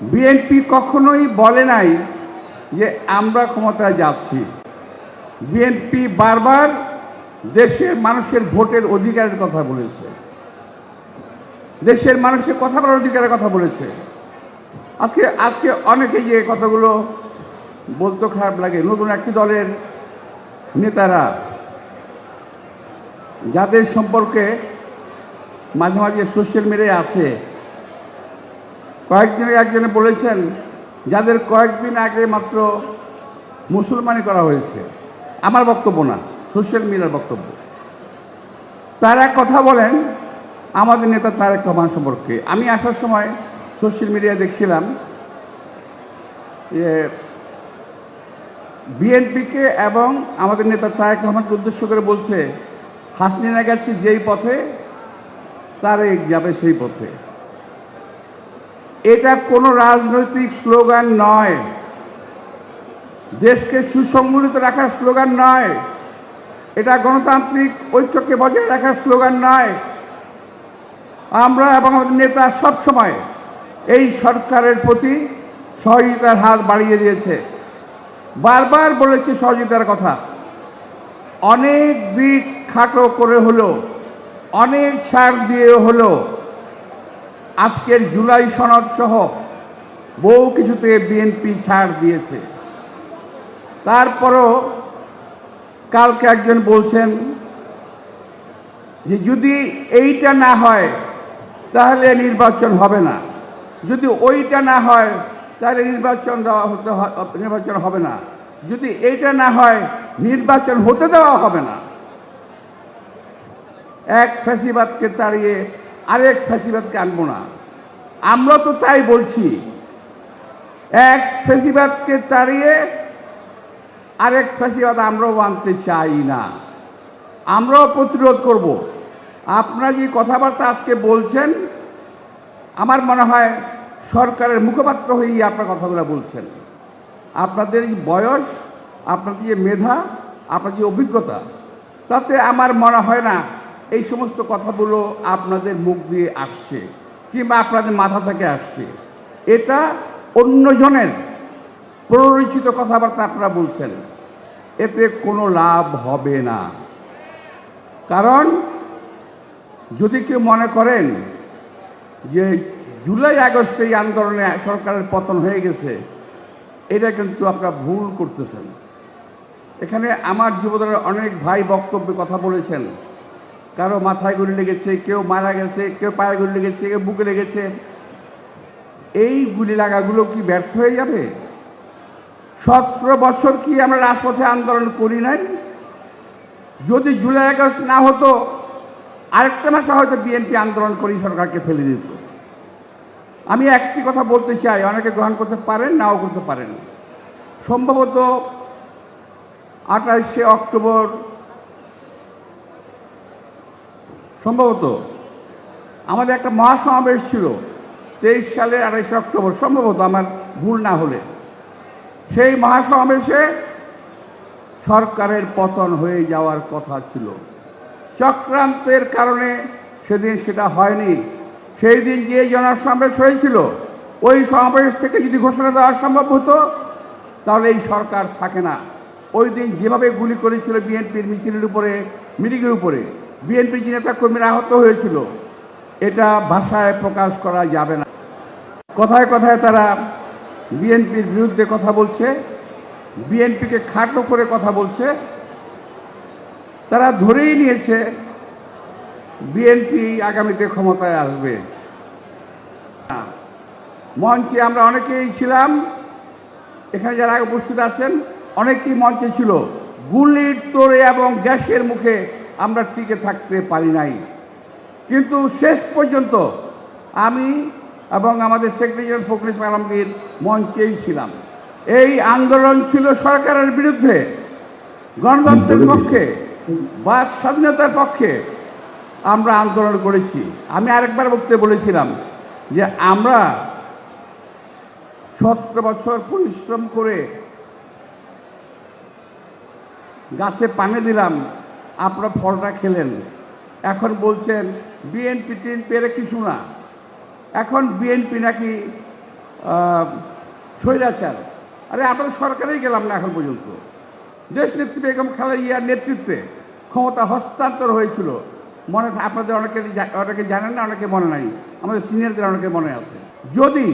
BNP কখনোই বলে নাই যে আমরা ক্ষমতায় যাচ্ছি। বিএনপি বারবার দেশের মানুষের ভোটের অধিকারের কথা বলেছে। দেশের মানুষের কথা বলার অধিকারের কথা বলেছে। আজকে আজকে অনেকে যে কথাগুলো বলতে খারাপ লাগে। নতুন একটি দলের নেতারা যাদের সম্পর্কে মাঝে মাঝে সোশ্যাল মিডিয়ায় আছে কয়েকদিন একজনে বলেছেন, যাদের কয়েকদিন আগে মাত্র মুসলমানি করা হয়েছে, আমার বক্তব্য না সোশ্যাল মিডিয়ার বক্তব্য। তারা কথা বলেন, আমাদের নেতা তারেক রহমান সম্পর্কে। আমি আসার সময় সোশ্যাল মিডিয়ায় দেখছিলাম যে বিএনপিকে এবং আমাদের নেতা তারেক রহমানকে উদ্দেশ্য করে বলছে, হাসিনা গেছে যেই পথে, তারেক যাবে সেই পথে। এটা কোনো রাজনৈতিক স্লোগান নয়। দেশকে সুসংগঠিত রাখার স্লোগান নয়। এটা গণতান্ত্রিক ঐক্যকে বজায় রাখার স্লোগান নয়। আমরা এবং আমাদের নেতা সবসময় এই সরকারের প্রতি সহযোগিতার হাত বাড়িয়ে দিয়েছে। বারবার বলেছে সহযোগিতার কথা। অনেক দিক খাটো করে হলো, অনেক সার দিয়ে হলো আজকের জুলাই সনদ সহ বহু কিছুতে বিএনপি ছাড় দিয়েছে। তারপরও কালকে একজন বলছেন যে যদি এইটা না হয়, তাহলে নির্বাচন হবে না। যদি ওইটা না হয়, তাহলে নির্বাচন দেওয়া হতে নির্বাচন হবে না। যদি এইটা না হয়, নির্বাচন হতে দেওয়া হবে না। এক ফ্যাসিবাদকে তাড়িয়ে আরেক ফ্যাসিবাদকে আনব না। আমরা তো তাই বলছি। এক ফ্যাসিবাদকে তাড়িয়ে আরেক ফ্যাসিবাদ আমরাও আনতে চাই না। আমরাও প্রতিরোধ করব। আপনারা যে কথাবার্তা আজকে বলছেন, আমার মনে হয় সরকারের মুখপাত্র হয়েই আপনার কথাগুলো বলছেন। আপনাদের বয়স, আপনাদের যে মেধা আপনার যে অভিজ্ঞতা, তাতে আমার মনে হয় না এই সমস্ত কথাগুলো আপনাদের মুখ দিয়ে আসছে কিংবা আপনাদের মাথা থেকে আসছে। এটা অন্যজনের প্ররোচিত কথাবার্তা আপনারা বলছেন। এতে কোনো লাভ হবে না। কারণ যদি কেউ মনে করেন যে জুলাই আগস্টে এই আন্দোলনে সরকারের পতন হয়ে গেছে, এটা কিন্তু আপনারা ভুল করতেছেন। এখানে আমার যুবদলের অনেক ভাই বক্তব্যে কথা বলেছেন। কারও মাথায় গুলি লেগেছে, কেউ মারা গেছে, কেউ পায়ে গুলি লেগেছে, কেউ বুকে লেগেছে। এই গুলি লাগাগুলো কি ব্যর্থ হয়ে যাবে? সতেরো বছর কি আমরা রাজপথে আন্দোলন করি নাই? যদি জুলাই আগস্ট না হতো, আরেকটা মাসে হয়তো বিএনপি আন্দোলন করি, সরকারকে ফেলে দিত। আমি একটি কথা বলতে চাই, অনেকে গ্রহণ করতে পারেন, নাও করতে পারেন। সম্ভবত আঠাশে অক্টোবর সম্ভবত। আমাদের একটা মহাসমাবেশ ছিল, তেইশ সালের আঠাশে অক্টোবর, সম্ভবত আমার ভুল না হলে। সেই মহাসমাবেশে সরকারের পতন হয়ে যাওয়ার কথা ছিল। চক্রান্তের কারণে সেদিন সেটা হয়নি। সেই দিন যে জনসমাবেশ হয়েছিল, ওই সমাবেশ থেকে যদি ঘোষণা দেওয়া সম্ভব হতো, তাহলে এই সরকার থাকে না। ওই দিন যেভাবে গুলি করেছিল বিএনপির মিছিলের উপরে, মিটিংয়ের উপরে বিএনপির যে নেতা কর্মীরা আহত হয়েছিল, এটা ভাষায় প্রকাশ করা যাবে না। কথায় কথায় তারা বিএনপির বিরুদ্ধে কথা বলছে, বিএনপিকে খাটো করে কথা বলছে। তারা ধরেই নিয়েছে বিএনপি আগামীতে ক্ষমতায় আসবে। মঞ্চে আমরা অনেকেই ছিলাম, এখানে যারা উপস্থিত আছেন, অনেকেই মঞ্চে ছিল। গুলির তোড়ে এবং গ্যাসের মুখে আমরা টিকে থাকতে পারি নাই। কিন্তু শেষ পর্যন্ত আমি এবং আমাদের সেক্রেটারি ফখরুল ইসলাম আলমগীর মঞ্চেই ছিলাম। এই আন্দোলন ছিল সরকারের বিরুদ্ধে। গণতন্ত্রের পক্ষে বাক স্বাধীনতার পক্ষে আমরা আন্দোলন করেছি। আমি আরেকবার বক্তব্যে বলেছিলাম যে আমরা সতেরো বছর পরিশ্রম করে গাছে পানি দিলাম আপনারা ফলটা খেলেন। এখন বলছেন বিএনপি টিএনপি এরা কিছু না। এখন বিএনপি নাকি স্বৈরাচার। আরে আমরা সরকারেই গেলাম না এখন পর্যন্ত। দেশ নেত্রী বেগম খালেদার নেতৃত্বে ক্ষমতা হস্তান্তর হয়েছিল। মনে আপনাদের অনেকে অনেকে জানেন না, অনেকে মনে নাই। আমাদের সিনিয়রদের অনেকে মনে আছে। যদি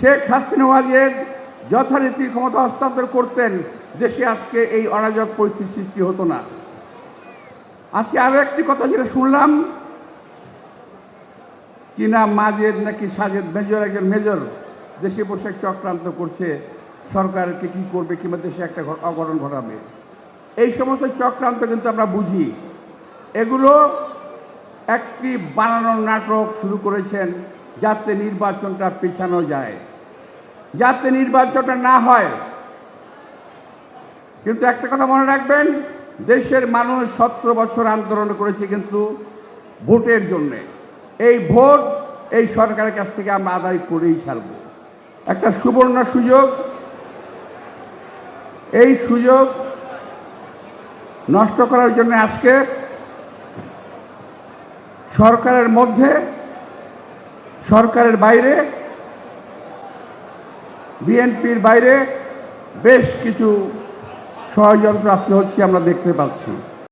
শেখ হাসিনা ওয়াজেদ যথারীতি ক্ষমতা হস্তান্তর করতেন, দেশে আজকে এই অরাজক পরিস্থিতির সৃষ্টি হতো না। আজকে আরও একটি কথা যেটা শুনলাম। কি না মাজেদ নাকি সাজেদ? মেজর একজন মেজর। দেশে বসে চক্রান্ত করছে। সরকারকে কি করবে কিংবা দেশে একটা অঘটন ঘটাবে। এই সমস্ত চক্রান্ত কিন্তু আমরা বুঝি। এগুলো একটি বানানোর নাটক শুরু করেছেন যাতে নির্বাচনটা পেছানো যায়। যাতে নির্বাচনটা না হয়। কিন্তু একটা কথা মনে রাখবেন দেশের মানুষ সতেরো বছর আন্দোলন করেছে কিন্তু ভোটের জন্যে। এই ভোট এই সরকারের কাছ থেকে আমরা আদায় করেই ছাড়ব। একটা সুবর্ণ সুযোগ। এই সুযোগ নষ্ট করার জন্য আজকে সরকারের মধ্যে, সরকারের বাইরে, বিএনপির বাইরে বেশ কিছু ষড়যন্ত্র আজকে হচ্ছে আমরা দেখতে পাচ্ছি।